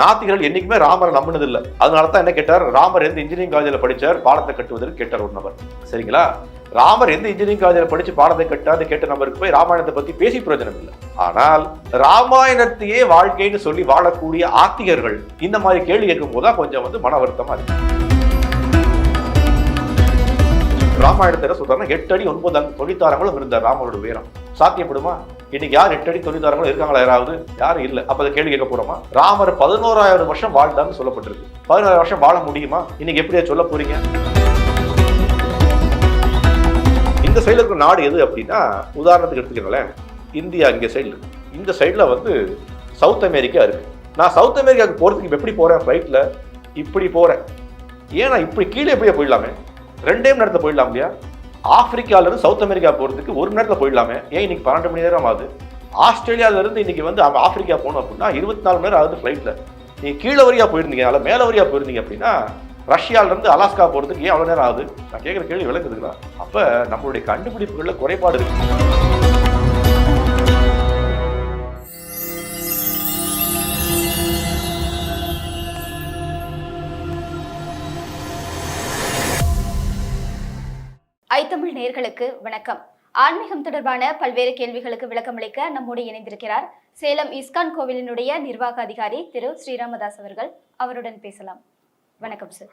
நாத்திகர்கள் என்னைக்குமே ராமரை நம்பினது இல்லை அதனால தான் என்ன கேட்டார்? ராமர் எந்த இன்ஜினியரிங் காலேஜில் படிச்சார்? பாடத்தை கட்டுவதற்கு கேட்டார் ஒரு நபர். சரிங்களா? ராமர் எந்த இன்ஜினியரிங் காலேஜில் படித்து பாடத்தை கட்டாது கேட்ட நபருக்கு போய் ராமாயணத்தை பற்றி பேசி பிரயோஜனம் இல்லை. ஆனால் ராமாயணத்தையே வாழ்க்கைன்னு சொல்லி வாழக்கூடிய ஆத்திகர்கள் இந்த மாதிரி கேள்வி கேட்கும் போதுதான் கொஞ்சம் வந்து மன வருத்தமாக இருக்கு. ராமாயணத்தை என்ன சொல்றாங்கன்னா எட்டு அடி ஒன்பது தொழிற்தாரங்களும் இருந்தார் ராமரோட உயரம். சாத்தியப்படுமா? இன்னைக்கு யார் எட்டு அடி தொழிற்தாரங்களும் இருக்காங்களா? யாராவது? யாரும் இல்லை. அப்ப அதை கேள்வி கேட்க போறோமா? ராமர் பதினோராயிரம் வருஷம் வாழ்ந்தான்னு சொல்லப்பட்டிருக்கு. பதினோராயிரம் வருஷம் வாழ முடியுமா? இன்னைக்கு எப்படியா சொல்ல போறீங்க? இந்த சைடில் இருக்கிற நாடு எது அப்படின்னா உதாரணத்துக்கு எடுத்துக்கிறேன் இந்தியா இங்கே சைடில் இருக்கு. இந்த சைடில் வந்து சவுத் அமெரிக்கா இருக்கு. நான் சவுத் அமெரிக்காவுக்கு போகிறதுக்கு எப்படி போகிறேன் ஃப்ளைட்டில் இப்படி போகிறேன் ஏன் நான் இப்படி கீழே எப்படியா போயிடலாமே. ரெண்டே மணி நேரத்தில் போயிடலாம் இல்லையா? ஆப்பிரிக்காவிலேருந்து சவுத் அமெரிக்கா போகிறதுக்கு ஒரு மணி நேரத்தில் போயிடலாமே. ஏன் இன்னைக்கு பன்னெண்டு மணி நேரம் ஆகுது? ஆஸ்திரேலியாவிலேருந்து இன்றைக்கி இன்னைக்கு வந்து அவன் ஆப்பிரிக்கா போகணும் அப்படின்னா இருபத்தி நாலு மணி நேரம் ஆகுது ஃப்ளைட்டில் நீங்கள் கீழே வரியா போயிருந்தீங்க. அதில் மேலே வரியா போயிருந்தீங்க அப்படின்னா ரஷ்யாவிலேருந்து அலாஸ்கா போகிறதுக்கு ஏன் அவ்வளோ நேரம் ஆகுது? நான் கேட்குற கேள்வி விளக்குதுங்களா? அப்போ நம்மளுடைய கண்டுபிடிப்புகளில் குறைபாடு இருக்குது ஐத்தமிழ் நேயர்களுக்கு வணக்கம். ஆன்மீகம் தொடர்பான பல்வேறு கேள்விகளுக்கு விளக்கமளிக்க நம்மோடு இணைந்திருக்கிறார் சேலம் இஸ்கான் கோவிலினுடைய நிர்வாக அதிகாரி திரு ஸ்ரீராமதாஸ் அவர்கள். அவருடன் பேசலாம். வணக்கம் சார்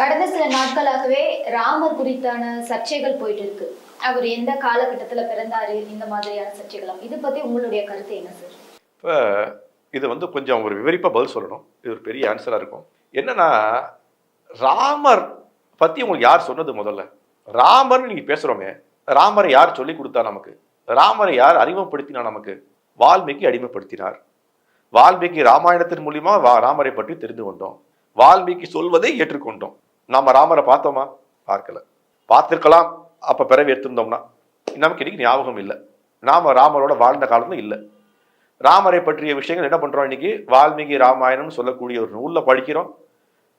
கடந்த சில நாட்களாகவே ராமர் குறித்தான சர்ச்சைகள் போயிட்டு இருக்கு அவர் எந்த காலகட்டத்துல பிறந்தாரு இந்த மாதிரியான சர்ச்சைகளாம் இது பத்தி உங்களுடைய கருத்து என்ன சார் இப்போ இது வந்து கொஞ்சம் ஒரு விவரிப்பாக பதில் சொல்லணும். இது ஒரு பெரிய ஆன்சராக இருக்கும். என்னன்னா ராமர் பற்றி உங்களுக்கு யார் சொன்னது முதல்ல? ராமர்னு நீங்கள் பேசுகிறோமே ராமரை யார் சொல்லி கொடுத்தா நமக்கு? ராமரை யார் அறிமுகப்படுத்தினா நமக்கு? வால்மீகி அடிமைப்படுத்தினார். வால்மீகி ராமாயணத்தின் மூலியமா வா ராமரை பற்றி தெரிந்து கொண்டோம். வால்மீகி சொல்வதை ஏற்றுக்கொண்டோம். நாம ராமரை பார்த்தோமா? பார்க்கல. பார்த்திருக்கலாம். அப்ப பிறவி எடுத்திருந்தோம்னா. நமக்கு இன்னைக்கு ஞாபகம் இல்லை. நாம ராமரோட வாழ்ந்த காலத்துல இல்லை. ராமரை பற்றிய விஷயங்கள் என்ன பண்றோம் இன்னைக்கு? வால்மீகி ராமாயணம்னு சொல்லக்கூடிய ஒரு நூலில் படிக்கிறோம்.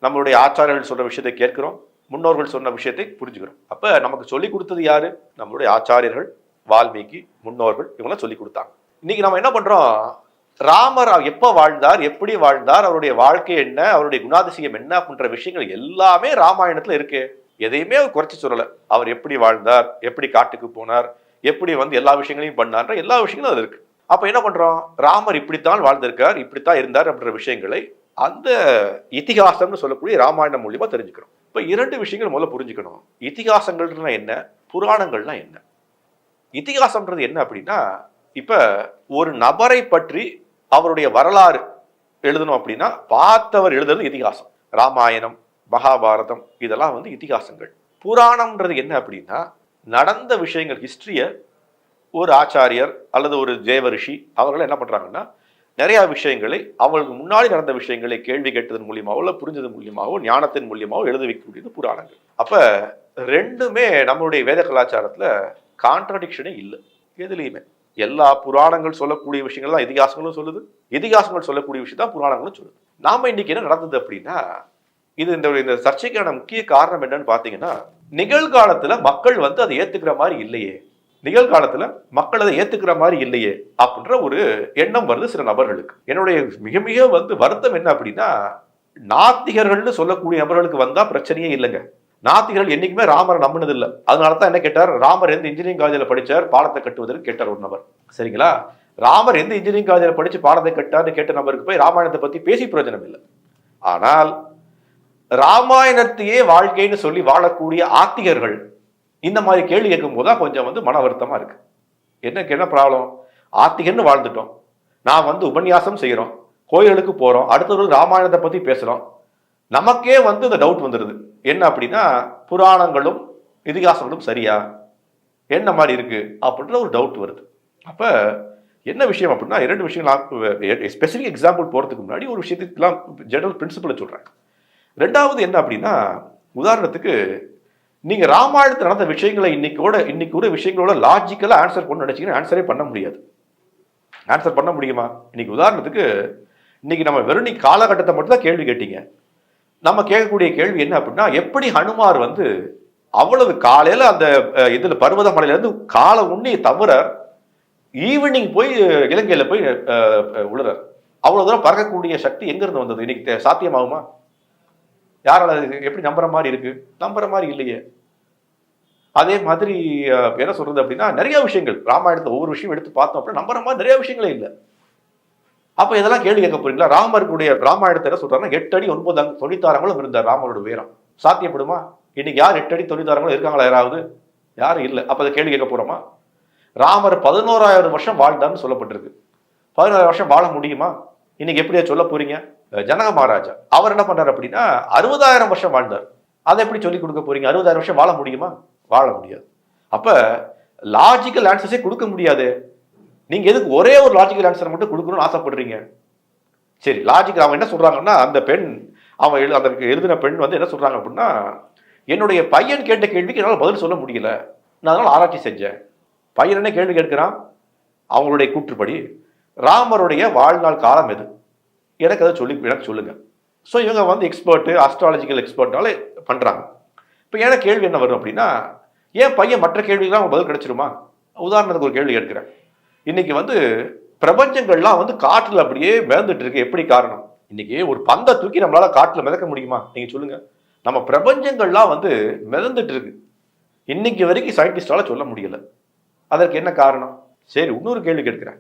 நம்மளுடைய ஆச்சாரியர்கள் சொல்ற விஷயத்தை கேட்கிறோம். முன்னோர்கள் சொன்ன விஷயத்தை புரிஞ்சுக்கிறோம். அப்ப நமக்கு சொல்லிக் கொடுத்தது யாரு? நம்மளுடைய ஆச்சாரியர்கள் வால்மீகி முன்னோர்கள் இவங்களாம் சொல்லிக் கொடுத்தாங்க. இன்னைக்கு நம்ம என்ன பண்றோம்? ராமர் அவர் எப்ப வாழ்ந்தார்? எப்படி வாழ்ந்தார்? அவருடைய வாழ்க்கை என்ன? அவருடைய குணாதிசயம் என்ன? அப்படின்ற விஷயங்கள் எல்லாமே ராமாயணத்துல இருக்கு. எதையுமே அவர் குறைச்சி சொல்லல. அவர் எப்படி வாழ்ந்தார்? எப்படி காட்டுக்கு போனார்? எப்படி வந்து எல்லா விஷயங்களையும் பண்ணார்ன்ற எல்லா விஷயங்களும் அது இருக்கு. அப்ப என்ன பண்றோம்? ராமர் இப்படித்தான் வாழ்ந்திருக்கார் இப்படித்தான் இருந்தார் அப்படின்ற விஷயங்களை அந்த இத்திகாசம்னு சொல்லக்கூடிய ராமாயணம் மூலியமா தெரிஞ்சுக்கிறோம் இப்ப இரண்டு விஷயங்கள் முதல்ல புரிஞ்சுக்கணும். இதிகாசங்கள்னா என்ன? புராணங்கள்னா என்ன? இத்திகாசம்ன்றது என்ன அப்படின்னா இப்ப ஒரு நபரை பற்றி அவருடைய வரலாறு எழுதணும் அப்படின்னா பார்த்தவர் எழுதுறது இதிகாசம் ராமாயணம் மகாபாரதம் இதெல்லாம் வந்து இதிகாசங்கள் புராணம்ன்றது என்ன அப்படின்னா நடந்த விஷயங்கள் ஹிஸ்டரிய ஒரு ஆச்சாரியர் அல்லது ஒரு ஜெயவரிஷி அவர்கள் என்ன பண்றாங்கன்னா நிறையா விஷயங்களை அவங்களுக்கு முன்னாடி நடந்த விஷயங்களை கேள்வி கேட்டதன் மூலியமாவோ இல்லை புரிஞ்சது மூலியமாகவோ ஞானத்தின் மூலியமாகவோ எழுத வைக்கக்கூடியது புராணங்கள். அப்போ ரெண்டுமே நம்மளுடைய வேத கலாச்சாரத்தில் கான்ட்ரடிக்ஷனே இல்லை எதுலேயுமே. எல்லா புராணங்கள் சொல்லக்கூடிய விஷயங்கள் தான் இதிகாசங்களும் சொல்லுது. இதிகாசங்கள் சொல்லக்கூடிய விஷயம் தான் புராணங்களும் சொல்லுது. நாம இன்னைக்கு என்ன நடந்தது அப்படின்னா இது இந்த இந்த சர்ச்சைக்கான முக்கிய காரணம் என்னன்னு பார்த்தீங்கன்னா நிகழ்காலத்தில் மக்கள் வந்து அதை ஏற்றுக்கிற மாதிரி இல்லையே. நிகழ்காலத்துல மக்கள் அதை ஏத்துக்கிற மாதிரி இல்லையே அப்படின்ற ஒரு எண்ணம் வருது சில நபர்களுக்கு. என்னுடைய மிக மிக வந்து வருத்தம் என்ன அப்படின்னா நாத்திகர்கள்னு சொல்லக்கூடிய நபர்களுக்கு வந்தா பிரச்சனையே இல்லைங்க. நாத்திகர்கள் என்றைக்குமே ராமரை நம்பினது இல்லை அதனால தான் என்ன கேட்டார்? ராமர் எந்த இன்ஜினியரிங் காலேஜில் படிச்சார்? பாடத்தை கட்டுவதற்கு கேட்டார் ஒரு நபர். சரிங்களா? ராமர் எந்த இன்ஜினியரிங் காலேஜில் படித்து பாடத்தை கட்டார்னு கேட்ட நபருக்கு போய் ராமாயணத்தை பற்றி பேசி பிரயோஜனம் இல்லை. ஆனால் ராமாயணத்தையே வாழ்க்கைன்னு சொல்லி வாழக்கூடிய ஆத்திகர்கள் இந்த மாதிரி கேள்வி கேட்கும் போது தான் கொஞ்சம் வந்து மன வருத்தமாக இருக்குது என்னக்கு என்ன ப்ராப்ளம் ஆத்திகன்னு வாழ்ந்துட்டோம். நான் வந்து உபன்யாசம் செய்கிறோம் கோயிலுக்கு போகிறோம் அடுத்தவர்கள் ராமாயணத்தை பற்றி பேசுகிறோம் நமக்கே வந்து இந்த டவுட் வந்துடுது என்ன அப்படின்னா புராணங்களும் இதிகாசங்களும் சரியா? என்ன மாதிரி இருக்குது அப்படின்ற ஒரு டவுட் வருது. அப்போ என்ன விஷயம் அப்படின்னா இரண்டு விஷயங்கள் ஸ்பெசிஃபிக் எக்ஸாம்பிள் போகிறதுக்கு முன்னாடி ஒரு விஷயத்துக்குலாம் ஜெனரல் பிரின்சிபலை சொல்கிறேன் ரெண்டாவது என்ன அப்படின்னா உதாரணத்துக்கு நீங்க ராமாயணத்தில் நடந்த விஷயங்களை இன்னைக்கோட இன்னைக்கு கூட விஷயங்களோட லாஜிக்கலா ஆன்சர் பண்ண நினைச்சீங்கன்னா ஆன்சரே பண்ண முடியாது. ஆன்சர் பண்ண முடியுமா? இன்னைக்கு உதாரணத்துக்கு இன்னைக்கு நம்ம வெறும் நீ காலகட்டத்தை மட்டும் தான் கேள்வி கேட்டீங்க. நம்ம கேட்கக்கூடிய கேள்வி என்ன அப்படின்னா எப்படி ஹனுமார் வந்து அவ்வளவு காலையில அந்த இதில் இதுல பர்வதமலையில இருந்து காலை உண்ணி தவிர ஈவினிங் போய் இலங்கையில போய் அஹ், அஹ், உழுறார் அவ்வளவு தூரம் பறக்கக்கூடிய சக்தி எங்கிருந்து வந்தது? இன்னைக்கு சாத்தியமாகுமா? யாரால எப்படி நம்புற மாதிரி இருக்கு? நம்புற மாதிரி இல்லையே. அதே மாதிரி என்ன சொல்றது அப்படின்னா நிறைய விஷயங்கள். ராமாயணத்தை ஒவ்வொரு விஷயம் எடுத்து பார்த்தோம் அப்படின்னா நம்புற மாதிரி நிறைய விஷயங்களே இல்லை. அப்ப இதெல்லாம் கேள்வி கேட்க போறீங்களா? ராமருடைய ராமாயணத்தை என்ன சொல்றாருன்னா எட்டு அடி ஒன்பது அங்க இருந்தார் ராமரோட உயரம். சாத்தியப்படுமா? இன்னைக்கு யார் எட்டு அடி தொழிற்தாரங்களும் இருக்காங்களா யாராவது? யாரும் இல்லை. அப்ப அதை கேள்வி கேட்க போறோமா? ராமர் பதினோராயிரம் வருஷம் வாழ்ந்தார்னு சொல்லப்பட்டிருக்கு. பதினோராயிரம் வருஷம் வாழ முடியுமா? இன்னைக்கு எப்படியா சொல்ல போறீங்க? ஜனக மகாராஜா. அவர் என்ன பண்றாரு அப்படின்னா அறுபதாயிரம் வருஷம் வாழ்ந்தார். அதை எப்படி சொல்லி கொடுக்க போறீங்க? அறுபதாயிரம் வருஷம் வாழ முடியுமா? வாழ முடியாது. அப்ப லாஜிக்கல் ஆன்சர்ஸே கொடுக்க முடியாது. நீங்க எதுக்கு ஒரே ஒரு லாஜிக்கல் ஆன்சர் மட்டும் கொடுக்கணும்னு ஆசைப்படுறீங்க? சரி லாஜிக்கல் அவன் என்ன சொல்றாங்கன்னா அந்த பெண் அவன் எழு அந்த எழுதின பெண் வந்து என்ன சொல்றாங்க அப்படின்னா என்னுடைய பையன் கேட்ட கேள்விக்கு என்னால் பதில் சொல்ல முடியல. நான் அதனால் ஆராய்ச்சி செஞ்சேன். பையன் என்ன கேள்வி கேட்கிறான்? அவங்களுடைய கூற்றுப்படி ராமருடைய வாழ்நாள் காலம் எது? எனக்கு அதை சொல்லி எனக்கு சொல்லுங்க. ஸோ இவங்க வந்து எக்ஸ்பர்ட்டு அஸ்ட்ராலஜிக்கல் எக்ஸ்பர்ட்னால பண்ணுறாங்க இப்போ ஏன்னா கேள்வி என்ன வரும் அப்படின்னா ஏன் பையன் மற்ற கேள்விக்கெல்லாம் அவன் பதில் கிடைச்சிருமா? உதாரணத்துக்கு ஒரு கேள்வி கேட்கிறேன். இன்றைக்கி வந்து பிரபஞ்சங்கள்லாம் வந்து காற்றில் அப்படியே மிதந்துட்டு இருக்கு. எப்படி காரணம்? இன்னைக்கு ஒரு பந்தை தூக்கி நம்மளால் காற்றில் மிதக்க முடியுமா? நீங்கள் சொல்லுங்கள் நம்ம பிரபஞ்சங்கள்லாம் வந்து மிதந்துட்டு இருக்கு. இன்னைக்கு வரைக்கும் சயின்டிஸ்டால சொல்ல முடியல. அதற்கு என்ன காரணம்? சரி இன்னொரு கேள்வி கேட்கிறேன்.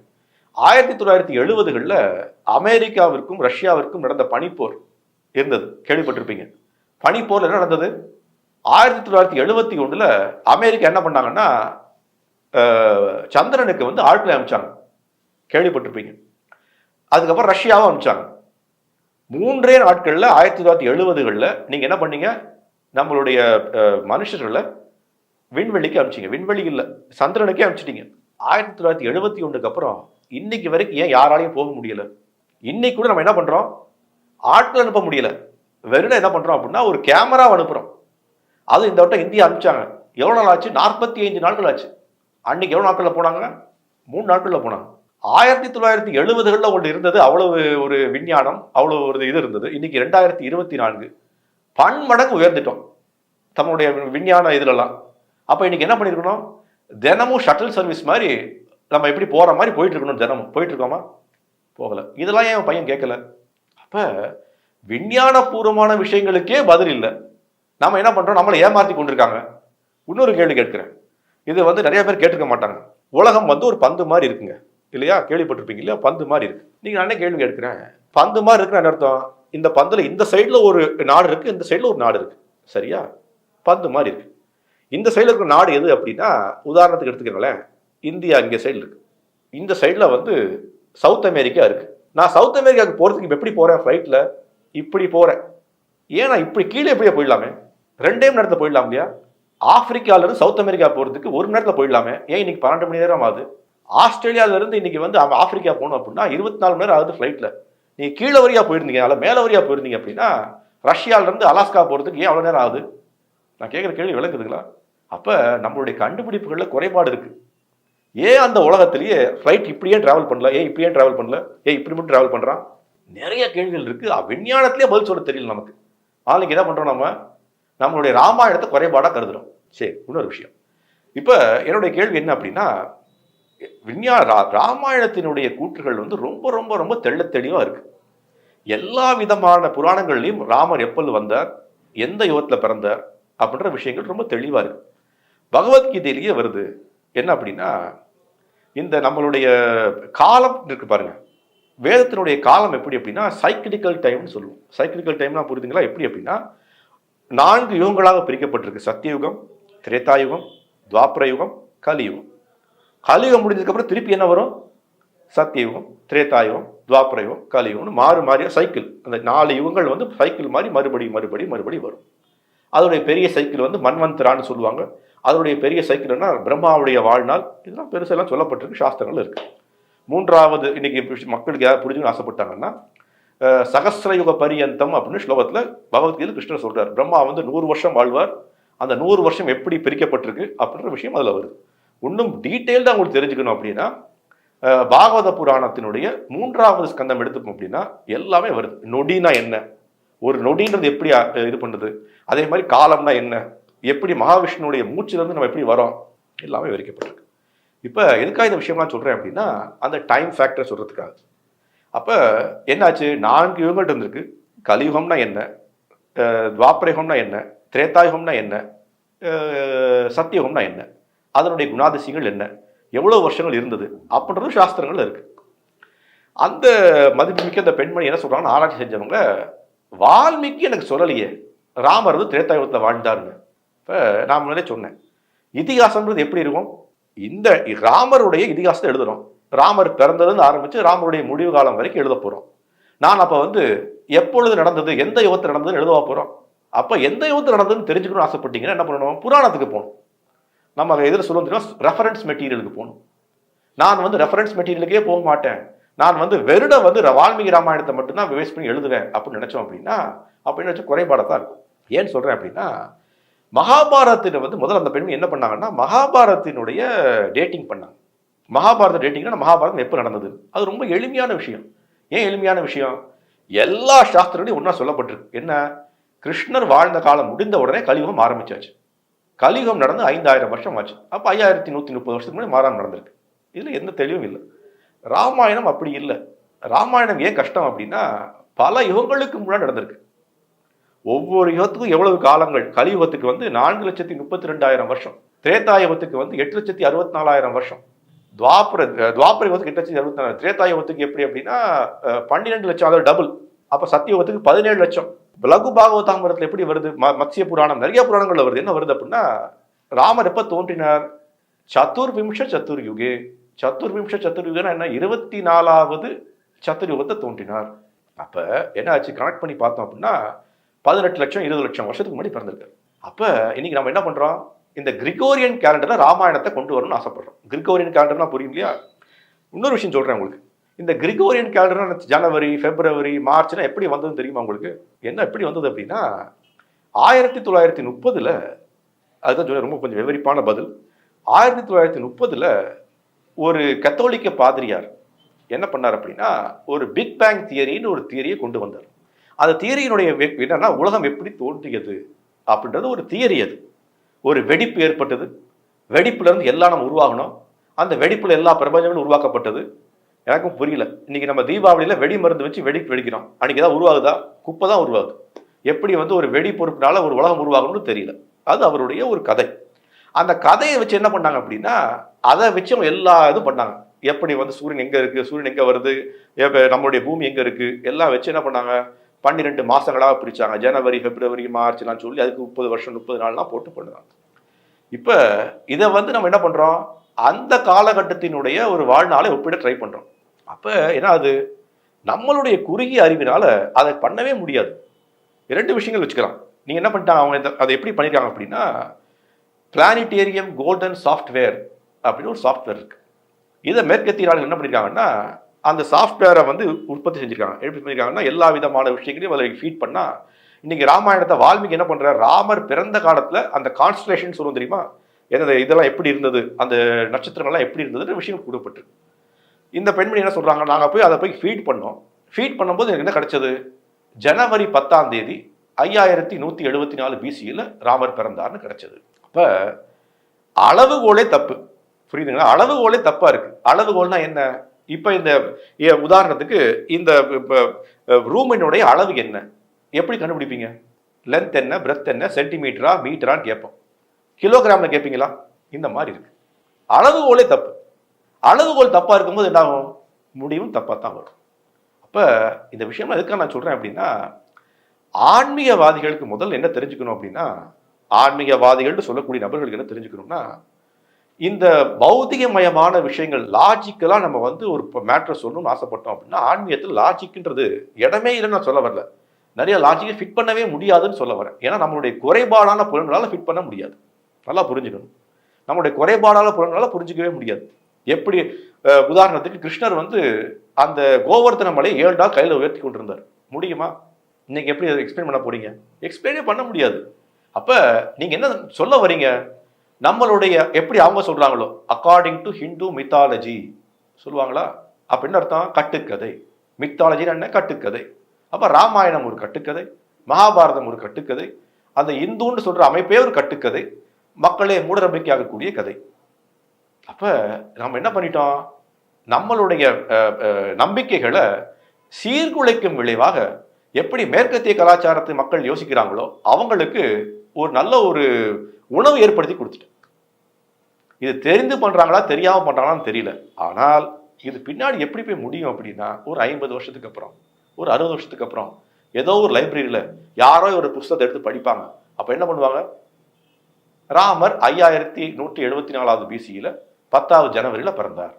ஆயிரத்தி தொள்ளாயிரத்தி எழுபதுகளில் அமெரிக்காவிற்கும் ரஷ்யாவிற்கும் நடந்த பனிப்போர் இருந்தது. கேள்விப்பட்டிருப்பீங்க. பனிப்போர் என்ன நடந்தது? ஆயிரத்தி தொள்ளாயிரத்தி எழுபத்தி ஒன்றில் அமெரிக்கா என்ன பண்ணாங்கன்னா சந்திரனுக்கு வந்து ஆட்களை அனுப்பிச்சாங்க. கேள்விப்பட்டிருப்பீங்க. அதுக்கப்புறம் ரஷ்யாவும் அனுப்பிச்சாங்க. மூன்றே நாட்களில் ஆயிரத்தி தொள்ளாயிரத்தி எழுபதுகளில் நீங்கள் என்ன பண்ணீங்க? நம்மளுடைய மனுஷர்களை விண்வெளிக்கு அனுப்பிச்சிங்க. விண்வெளி இல்லை சந்திரனுக்கே அனுப்பிச்சிட்டிங்க. ஆயிரத்தி தொள்ளாயிரத்தி எழுபத்தி ஒன்றுக்கு அப்புறம் இன்னைக்கு வரைக்கும் ஏன் யாராலையும் போக முடியல? இன்னைக்கு கூட நம்ம என்ன பண்றோம்? ஆட்கள் அனுப்ப முடியல. வெறும் என்ன பண்றோம் அப்படின்னா ஒரு கேமரா அனுப்புறோம். அது இந்த வட்டம் இந்தியா அனுப்பிச்சாங்க. எவ்வளோ நாள் ஆச்சு? நாற்பத்தி ஐந்து நாட்கள் ஆச்சு. அன்னைக்கு எவ்வளோ நாட்களில் போனாங்க? மூணு நாட்களில் போனாங்க. ஆயிரத்தி தொள்ளாயிரத்தி எழுபதுகளில் ஒன்று இருந்தது அவ்வளவு ஒரு விஞ்ஞானம் அவ்வளவு ஒரு இது இருந்தது. இன்னைக்கு ரெண்டாயிரத்தி இருபத்தி நான்கு. பன்மடங்கு உயர்ந்துட்டோம். தம்முடைய விஞ்ஞான இதுலலாம். அப்போ இன்னைக்கு என்ன பண்ணியிருக்கணும் தினமும் ஷட்டில் சர்வீஸ் மாதிரி நம்ம எப்படி போகிற மாதிரி போயிட்டு இருக்கணும் தினமும். போயிட்டு இருக்கோமா போகலை. இதெல்லாம் ஏன் என் பையன் கேட்கல அப்போ விஞ்ஞானபூர்வமான விஷயங்களுக்கே பதில் இல்லை. நம்ம என்ன பண்றோம்? நம்மளை ஏமாற்றி கொண்டிருக்காங்க. இன்னொரு கேள்வி கேட்கிறேன். இது வந்து நிறைய பேர் கேட்டிருக்க மாட்டாங்க. உலகம் வந்து ஒரு பந்து மாதிரி இருக்குங்க. இல்லையா? கேள்விப்பட்டிருப்பீங்க இல்லையா? பந்து மாதிரி இருக்கு. நீங்க நான் என்ன கேள்வி கேட்கிறேன்? பந்து மாதிரி இருக்குன்னு என்ன அர்த்தம்? இந்த பந்தில் இந்த சைடில் ஒரு நாடு இருக்கு இந்த சைடில் ஒரு நாடு இருக்கு. சரியா? பந்து மாதிரி இருக்கு. இந்த சைடில் இருக்கிற நாடு எது அப்படின்னா உதாரணத்துக்கு எடுத்துக்கோங்களேன். இந்தியா இங்கே சைடில் இருக்கு. இந்த சைடில் வந்து சவுத் அமெரிக்கா இருக்குது நான் சவுத் அமெரிக்காவுக்கு போகிறதுக்கு எப்படி போகிறேன் ஃப்ளைட்டில் இப்படி போகிறேன் ஏன்னா இப்படி கீழே எப்படியே போயிடலாமே? ரெண்டே மணி நேரத்தில் போயிடலாம் இல்லையா? ஆப்பிரிக்காவிலேருந்து சவுத் அமெரிக்கா போகிறதுக்கு ஒரு மணி நேரத்தில் போயிடலாமே? ஏன் இன்னைக்கு பன்னெண்டு மணி நேரம் ஆகுது? ஆஸ்திரேலியாவிலேருந்து இன்றைக்கி இன்னைக்கு வந்து அவன் ஆப்பிரிக்கா போகணும் அப்படின்னா இருபத்தி நாலு மணி நேரம் ஆகுது ஃப்ளைட்டில் நீங்கள் கீழே வரியாக போயிருந்தீங்க. அதில் மேலே வரியா போயிருந்தீங்க அப்படின்னா ரஷ்யால இருந்து அலாஸ்கா போகிறதுக்கு ஏன் அவ்வளோ நேரம் ஆகுது? நான் கேட்குற கேள்வி விளங்குதுங்களா? அப்போ நம்மளுடைய கண்டுபிடிப்புகளில் குறைபாடு இருக்குது ஏன் அந்த உலகத்திலேயே ஃப்ளைட் இப்படியே ட்ராவல் பண்ணல? ஏன் இப்படியே ட்ராவல் பண்ணல? ஏன் இப்படி மட்டும் ட்ராவல் பண்ணுறான் நிறைய கேள்விகள் இருக்குது விஞ்ஞானத்திலே பதில் சொல்ல தெரியல நமக்கு. நாளைக்கு என்ன பண்ணுறோம் நம்ம நம்மளுடைய ராமாயணத்தை குறைபாடாக கருதுறோம். சரி இன்னொரு விஷயம். இப்போ என்னுடைய கேள்வி என்ன அப்படின்னா விஞ்ஞான ரா- ராமாயணத்தினுடைய கூற்றுகள் வந்து ரொம்ப ரொம்ப ரொம்ப தெள்ள தெளிவாக இருக்குது எல்லா விதமான புராணங்கள்லையும் ராமர் எப்பல் வந்தார்? எந்த யுகத்தில் பிறந்தார்? அப்படின்ற விஷயங்கள் ரொம்ப தெளிவாக இருக்குது பகவத்கீதையிலேயே வருது. என்ன அப்படின்னா இந்த நம்மளுடைய காலம் இருக்கு பாருங்க. வேதத்தினுடைய காலம் எப்படி அப்படின்னா சைக்கிளிக்கல் டைம்னு சொல்லுவோம். சைக்கிளிக்கல் டைம்னா புரியுதுங்களா? எப்படி அப்படின்னா நான்கு யுகங்களாக பிரிக்கப்பட்டிருக்கு. சத்தியுகம் திரேதாயுகம் துவாபரயுகம் கலியுகம். கலியுகம் முடிஞ்சதுக்கப்புறம் திருப்பி என்ன வரும்? சத்தியுகம் திரேதாயுகம் துவாபரயுகம் கலியுகம்னு மாறு மாறிய சைக்கிள் அந்த நாலு யுகங்கள் வந்து சைக்கிள் மாதிரி மறுபடி மறுபடி மறுபடி வரும். அதோடைய பெரிய சைக்கிள் வந்து மன்வந்தரான்னு சொல்லுவாங்க. அதனுடைய பெரிய சைக்கிள்னா பிரம்மாவுடைய வாழ்நாள். இதெல்லாம் பெருசெல்லாம் சொல்லப்பட்டிருக்கு சாஸ்திரங்கள் இருக்கு. மூன்றாவது இன்னைக்கு மக்களுக்கு யாராவது புரிஞ்சுன்னு ஆசைப்பட்டாங்கன்னா சகசிரயுக பரியந்தம் அப்படின்னு ஸ்லோகத்தில் பகவத்கீதை கிருஷ்ணர் சொல்றார். பிரம்மா வந்து நூறு வருஷம் வாழ்வார். அந்த நூறு வருஷம் எப்படி பிரிக்கப்பட்டிருக்கு அப்படின்ற விஷயம் அதில் வருது. இன்னும் டீட்டெயில்டாக உங்களுக்கு தெரிஞ்சுக்கணும் அப்படின்னா பாகவத புராணத்தினுடைய மூன்றாவது ஸ்கந்தம் எடுத்துப்போம் அப்படின்னா எல்லாமே வருது. நொடினா என்ன? ஒரு நொடின்றது எப்படி இது பண்ணுது அதே மாதிரி காலம்னா என்ன? எப்படி மகாவிஷ்ணுடைய மூச்சிலிருந்து நம்ம எப்படி வரோம்? எல்லாமே விவரிக்கப்பட்டிருக்கு. இப்போ எதுக்காக இந்த விஷயம்லாம் சொல்கிறேன் அப்படின்னா அந்த டைம் ஃபேக்டர் சொல்கிறதுக்காக அப்போ என்னாச்சு? நான்கு யுகங்கள் இருந்திருக்கு. கலியுகம்னா என்ன? துவாபரயுகம்னா என்ன? திரேத்தாயுகம்னா என்ன? சத்தியுகம்னா என்ன? அதனுடைய குணாதிசயங்கள் என்ன? எவ்வளோ வருஷங்கள் இருந்தது? அப்படின்றதும் சாஸ்திரங்கள் இருக்குது அந்த மதிப்புமிக்க அந்த பெண்மணி என்ன சொல்கிறாங்கன்னு ஆராய்ச்சி செஞ்சவங்க வால்மீகி எனக்கு சொல்லலையே. ராமர் வந்து திரேத்தாயுகத்தில் வாழ்ந்தாருன்னு இப்போ நான் முன்னாடியே சொன்னேன். இதிகாசம்ன்றது எப்படி இருக்கும்? இந்த ராமருடைய இதிகாசத்தை எழுதுறோம். ராமர் பிறந்ததுன்னு ஆரம்பித்து ராமருடைய முடிவு காலம் வரைக்கும் எழுத போகிறோம் நான் அப்போ வந்து எப்பொழுது நடந்தது எந்த யுகத்தில் நடந்ததுன்னு எழுதவா போகிறோம் அப்போ எந்த யுகத்தில் நடந்ததுன்னு தெரிஞ்சுக்கணும்னு ஆசைப்பட்டீங்கன்னா என்ன பண்ணணும் புராணத்துக்கு போகணும். நம்ம எதில் சொல்லுவோம் ரெஃபரன்ஸ் மெட்டீரியலுக்கு போகணும். நான் வந்து ரெஃபரன்ஸ் மெட்டீரியலுக்கே போக மாட்டேன். நான் வந்து வெறுட வந்து வால்மீகி ராமாயணத்தை மட்டும்தான் வேஸ்ட் பண்ணி எழுதுவேன் அப்படின்னு நினச்சோம் அப்படின்னா அப்படின்னு நினைச்ச குறைபாடாக தான் இருக்கும். ஏன்னு சொல்கிறேன் அப்படின்னா மகாபாரதத்தில் வந்து முதல்ல அந்த பெண்மணி என்ன பண்ணாங்கன்னா மகாபாரதத்தினுடைய டேட்டிங் பண்ணாங்க. மகாபாரத டேட்டிங்னா மகாபாரதம் எப்போ நடந்தது? அது ரொம்ப எளிமையான விஷயம். ஏன் எளிமையான விஷயம்? எல்லா சாஸ்திரங்களையும் ஒன்றா சொல்லப்பட்டிருக்கு. என்ன? கிருஷ்ணர் வாழ்ந்த காலம் முடிந்த உடனே கலியுகம் ஆரம்பிச்சாச்சு. கலியுகம் நடந்து ஐந்தாயிரம் வருஷம் ஆச்சு. அப்போ ஐயாயிரத்தி நூற்றி முப்பது வருஷத்துக்கு முன்னாடி மாறாம நடந்திருக்கு. இதில் எந்த தெளிவும் இல்லை. ராமாயணம் அப்படி இல்லை. ராமாயணம் ஏன் கஷ்டம் அப்படின்னா பல யுகங்களுக்கு முன்னாடி நடந்திருக்கு. ஒவ்வொரு யுகத்துக்கும் எவ்வளவு காலங்கள்? கலியுகத்துக்கு வந்து நான்கு லட்சத்தி முப்பத்தி ரெண்டாயிரம் வருஷம். திரேதாயுகத்துக்கு வந்து எட்டு லட்சத்தி அறுபத்தி நாலாயிரம் வருஷம். துவாபர துவாபர யுகத்துக்கு எட்டு லட்சத்தி அறுபத்தி நாலு திரேதாயுகத்துக்கு எப்படி அப்படின்னா பன்னிரெண்டு லட்சம் அதாவது டபுள் அப்போ சத்தியுகத்துக்கு பதினேழு லட்சம். லகு பாகவதாமரத்தில் எப்படி வருது? ம- மத்ய புராணம் நிறைய புராணங்களில் வருது. என்ன வருது அப்படின்னா ராமர் எப்போ தோன்றினார்? சதுர்விம்ச சதுர்யுகே. சத்துர்விம்ச சதுர்யுகனா என்ன இருபத்தி நாலாவது சத்துர்யுகத்தை தோன்றினார். அப்போ என்ன ஆச்சு? கனெக்ட் பண்ணி பார்த்தோம் அப்படின்னா பதினெட்டு லட்சம் இருபது லட்சம் வருஷத்துக்கு முன்னாடி பிறந்திருக்காரு. அப்போ இன்னைக்கு நம்ம என்ன பண்ணுறோம் இந்த கிரிகோரியன் கேலண்டரில் ராமாயணத்தை கொண்டு வரணும்னு ஆசைப்படுறோம். கிரிகோரியன் கேலண்டர்னா புரியும் இல்லையா? இன்னொரு விஷயம் சொல்கிறேன் உங்களுக்கு. இந்த கிரிகோரியன் கேலண்டர்னா ஜனவரி பிப்ரவரி மார்ச்னா எப்படி வந்ததுன்னு தெரியுமா உங்களுக்கு? என்ன எப்படி வந்தது அப்படின்னா ஆயிரத்தி தொள்ளாயிரத்தி முப்பதில் அதுதான் சொல்ல ரொம்ப கொஞ்சம் விவரிப்பான பதில். ஆயிரத்தி தொள்ளாயிரத்தி முப்பதில் ஒரு கத்தோலிக்க பாதிரியார் என்ன பண்ணார் அப்படின்னா ஒரு பிக் பேங் தியரின்னு ஒரு தியரியை கொண்டு வந்தார். அந்த தியரியினுடைய என்னன்னா உலகம் எப்படி தோன்றியது அப்படின்றது ஒரு தியரி அது. ஒரு வெடிப்பு ஏற்பட்டது. வெடிப்புலேருந்து எல்லாம் நம்ம உருவாகணும். அந்த வெடிப்பில் எல்லா பிரபஞ்சங்களும் உருவாக்கப்பட்டது. எனக்கும் புரியல. இன்னைக்கு நம்ம தீபாவளியில் வெடி மருந்து வச்சு வெடி வெடிக்கிறோம். அன்னைக்கு தான் உருவாகுதா? குப்பை தான் உருவாகுது. எப்படி வந்து ஒரு வெடி பொறுப்பினால ஒரு உலகம் உருவாகணும்னு தெரியல. அது அவருடைய ஒரு கதை. அந்த கதையை வச்சு என்ன பண்ணாங்க அப்படின்னா அதை வச்சு அவங்க எல்லா இதுவும் பண்ணாங்க. எப்படி வந்து சூரியன் எங்கே இருக்குது சூரியன் எங்கே வருது நம்மளுடைய பூமி எங்கே இருக்குது எல்லாம் வச்சு என்ன பண்ணாங்க? பன்னிரெண்டு மாதங்களாக பிரிச்சாங்க. ஜனவரி பிப்ரவரி மார்ச்லாம் சொல்லி அதுக்கு முப்பது வருஷம் முப்பது நாள்லாம் போட்டு பண்ணுறாங்க. இப்போ இதை வந்து நம்ம என்ன பண்ணுறோம் அந்த காலகட்டத்தினுடைய ஒரு வாழ்நாளை ஒப்பிட ட்ரை பண்ணுறோம் அப்போ என்ன அது நம்மளுடைய குறுகிய அறிவினால் அதை பண்ணவே முடியாது. இரண்டு விஷயங்கள் வச்சுக்கலாம். நீங்கள் என்ன பண்ணிட்டாங்க? அவங்க அதை எப்படி பண்ணியிருக்காங்க அப்படின்னா பிளானிட்டேரியம் கோல்டன் சாஃப்ட்வேர் அப்படின்னு ஒரு சாஃப்ட்வேர் இருக்குது இதை மேற்கத்திய நாடுகள் என்ன பண்ணியிருக்காங்கன்னா அந்த சாஃப்ட்வேரை வந்து உற்பத்தி செஞ்சிருக்காங்க. எப்படி பண்ணியிருக்காங்கன்னா எல்லா விதமான விஷயங்களையும் அதில் ஃபீட் பண்ணால் இன்றைக்கி ராமாயணத்தை வால்மீகி என்ன பண்ணுறாரு ராமர் பிறந்த காலத்தில் அந்த கான்ஸ்டலேஷன் சொல்லுவோம் தெரியுமா? என்னது இதெல்லாம் எப்படி இருந்தது? அந்த நட்சத்திரங்கள்லாம் எப்படி இருந்ததுன்ற விஷயம் கொடுக்கப்பட்டிருக்கு. இந்த பெண்மணி என்ன சொல்கிறாங்க நாங்கள் போய் அதை போய் ஃபீட் பண்ணோம். ஃபீட் பண்ணும்போது எனக்கு என்ன கிடைச்சது? ஜனவரி பத்தாம் தேதி ஐயாயிரத்தி நூற்றி எழுபத்தி நாலு பிசியில் ராமர் பிறந்தார்னு கிடைச்சது. அப்போ அளவுகோலே தப்பு. புரியுதுங்களா? அளவுகோலே தப்பா இருக்கு. அளவுகோல்னா என்ன? இப்ப இந்த உதாரணத்துக்கு இந்த ரூமினுடைய அளவு என்ன? எப்படி கண்டுபிடிப்பீங்க? லென்த் என்ன? பிரெத் என்ன? சென்டிமீட்டரா மீட்டரான்னு கேட்போம். கிலோகிராம்ல கேட்பீங்களா? இந்த மாதிரி இருக்கு. அளவுகோலே தப்பு. அளவுகோல் தப்பா இருக்கும்போது என்ன ஆகும் முடிவும் தப்பா தான் வரும். அப்ப இந்த விஷயம் எதுக்காக நான் சொல்றேன் அப்படின்னா ஆன்மீகவாதிகளுக்கு முதல்ல என்ன தெரிஞ்சுக்கணும் அப்படின்னா ஆன்மீகவாதிகள்னு சொல்லக்கூடிய நபர்களுக்கு என்ன தெரிஞ்சுக்கணும்னா இந்த பௌதிகமயமான விஷயங்கள் லாஜிக்கலா நம்ம வந்து ஒரு மேட்ரை சொல்லணும்னு ஆசைப்பட்டோம் அப்படின்னா ஆன்மீகத்தில் லாஜிக்ன்றது இடமே இல்லைன்னு நான் சொல்ல வரல. நிறைய லாஜிக்கை ஃபிட் பண்ணவே முடியாதுன்னு சொல்ல வரேன். ஏன்னா நம்மளுடைய குறைபாடான புலன்களால் ஃபிட் பண்ண முடியாது. நல்லா புரிஞ்சுக்கணும். நம்மளுடைய குறைபாடான புலன்களால் புரிஞ்சிக்கவே முடியாது. எப்படி உதாரணத்துக்கு கிருஷ்ணர் வந்து அந்த கோவர்த்தன மலையை ஏழு நாள் கையில் உயர்த்தி கொண்டிருந்தார். முடியுமா? இன்னைக்கு எப்படி அதை எக்ஸ்பிளைன் பண்ண போறீங்க? எக்ஸ்பிளைனே பண்ண முடியாது. அப்போ நீங்கள் என்ன சொல்ல வரீங்க? நம்மளுடைய எப்படி அவங்க சொல்கிறாங்களோ அக்கார்டிங் டு ஹிந்து மித்தாலஜி சொல்லுவாங்களா? அப்படின்னு அர்த்தம் கட்டுக்கதை. மித்தாலஜின்னு என்ன? கட்டுக்கதை. அப்போ ராமாயணம் ஒரு கட்டுக்கதை மகாபாரதம் ஒரு கட்டுக்கதை அந்த இந்துன்னு சொல்கிற அமைப்பே ஒரு கட்டுக்கதை மக்களே மூடநம்பிக்கையாகக்கூடிய கதை. அப்போ நம்ம என்ன பண்ணிட்டோம்? நம்மளுடைய நம்பிக்கைகளை சீர்குலைக்கும் விளைவாக எப்படி மேற்கத்திய கலாச்சாரத்தை மக்கள் யோசிக்கிறாங்களோ அவங்களுக்கு ஒரு நல்ல ஒரு உணவு ஏற்படுத்தி கொடுத்துட்டேன். இது தெரிந்து பண்ணுறாங்களா தெரியாமல் பண்ணுறாங்களான்னு தெரியல. ஆனால் இது பின்னாடி எப்படி போய் முடியும் அப்படின்னா ஒரு ஐம்பது வருஷத்துக்கு அப்புறம் ஒரு அறுபது வருஷத்துக்கு அப்புறம் ஏதோ ஒரு லைப்ரரியில் யாரோ ஒரு புஸ்தகத்தை எடுத்து படிப்பாங்க. அப்போ என்ன பண்ணுவாங்க? ராமர் ஐயாயிரத்தி நூற்றி எழுபத்தி நாலாவது பிசியில் பத்தாவது ஜனவரியில் பிறந்தார்.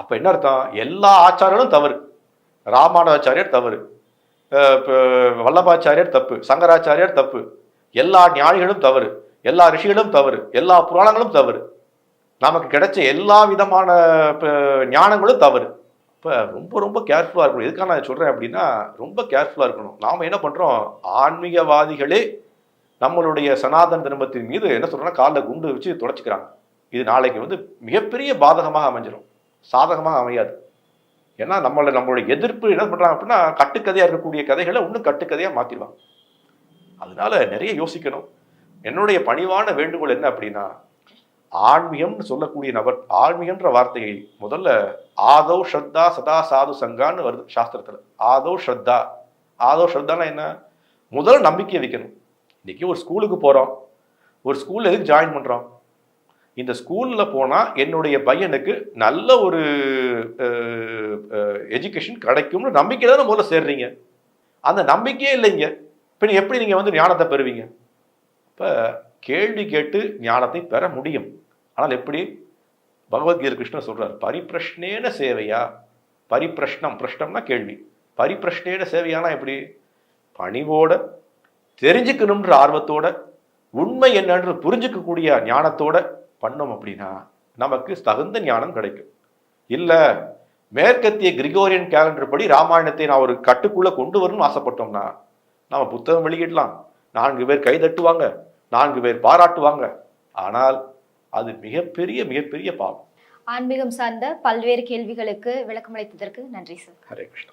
அப்போ என்ன அர்த்தம்? எல்லா ஆச்சாரங்களும் தவறு. ராமானுஜாச்சாரியர் தவறு. இப்போ வல்லபாச்சாரியர் தப்பு. சங்கராச்சாரியர் தப்பு. எல்லா ஞானிகளும் தவறு எல்லா ரிஷிகளும் தவறு எல்லா புராணங்களும் தவறு. நமக்கு கிடைச்ச எல்லா விதமான ஞானங்களும் தவறு. இப்போ ரொம்ப ரொம்ப கேர்ஃபுல்லாக இருக்கணும். எதுக்காக நான் சொல்கிறேன் அப்படின்னா ரொம்ப கேர்ஃபுல்லாக இருக்கணும். நாம் என்ன பண்ணுறோம் ஆன்மீகவாதிகளே நம்மளுடைய சனாதன தர்மத்தின் மீது என்ன சொல்கிறோன்னா காலில் குண்டு வச்சு தொடச்சிக்கிறாங்க. இது நாளைக்கு வந்து மிகப்பெரிய பாதகமாக அமைஞ்சிடும் சாதகமாக அமையாது. ஏன்னா நம்மளை நம்மளுடைய எதிர்ப்பு என்ன பண்ணுறாங்க அப்படின்னா கட்டுக்கதையாக இருக்கக்கூடிய கதைகளை இன்னும் கட்டுக்கதையாக மாற்றிடுவாங்க அதனால நிறைய யோசிக்கணும். என்னுடைய பணிவான வேண்டுகோள் என்ன அப்படின்னா ஆன்மீகம்னு சொல்லக்கூடிய நபர் ஆன்மீகம்ன்ற வார்த்தையை முதல்ல ஆதோ ஸ்ரத்தா சதா சாது சங்கான்னு வருது சாஸ்திரத்தில். ஆதோ ஸ்ரத்தா ஆதோ ஸ்ரத்தானா என்ன? முதல்ல நம்பிக்கையை வைக்கணும். இன்னைக்கு ஒரு ஸ்கூலுக்கு போகிறோம் ஒரு ஸ்கூலில் எதுக்கு ஜாயின் பண்ணுறோம் இந்த ஸ்கூலில் போனால் என்னுடைய பையனுக்கு நல்ல ஒரு எஜுகேஷன் கிடைக்கும்னு நம்பிக்கை தானே முதல்ல சேர்றீங்க. அந்த நம்பிக்கையே இல்லைங்க. பின் எப்படி நீங்கள் வந்து ஞானத்தை பெறுவீங்க? இப்போ கேள்வி கேட்டு ஞானத்தை பெற முடியும். ஆனால் எப்படி? பகவத்கீதை கிருஷ்ணன் சொல்கிறார் பரிப்பிரஷ்னேன சேவையா? பரிப்பிரஷ்னம் பிரஷ்னம்னா கேள்வி. பரிப்பிரஷ்னேன சேவையானா எப்படி? பணிவோட தெரிஞ்சுக்கணுன்ற ஆர்வத்தோட உண்மை என்னன்னு புரிஞ்சுக்கக்கூடிய ஞானத்தோட பண்ணோம் அப்படின்னா நமக்கு தகுந்த ஞானம் கிடைக்கும். இல்லை மேற்கத்திய கிரிகோரியன் கேலண்டர் படி ராமாயணத்தை நான் ஒரு கட்டுக்குள்ளே கொண்டு வரணும்னு ஆசைப்பட்டோம்னா நாம புத்தகம் வெளியிடலாம். நான்கு பேர் கை தட்டுவாங்க. நான்கு பேர் பாராட்டுவாங்க. ஆனால் அது மிகப்பெரிய மிகப்பெரிய பாவம். ஆன்மீகம் சார்ந்த பல்வேறு கேள்விகளுக்கு விளக்கமளித்ததற்கு நன்றி சார். ஹரே கிருஷ்ணா.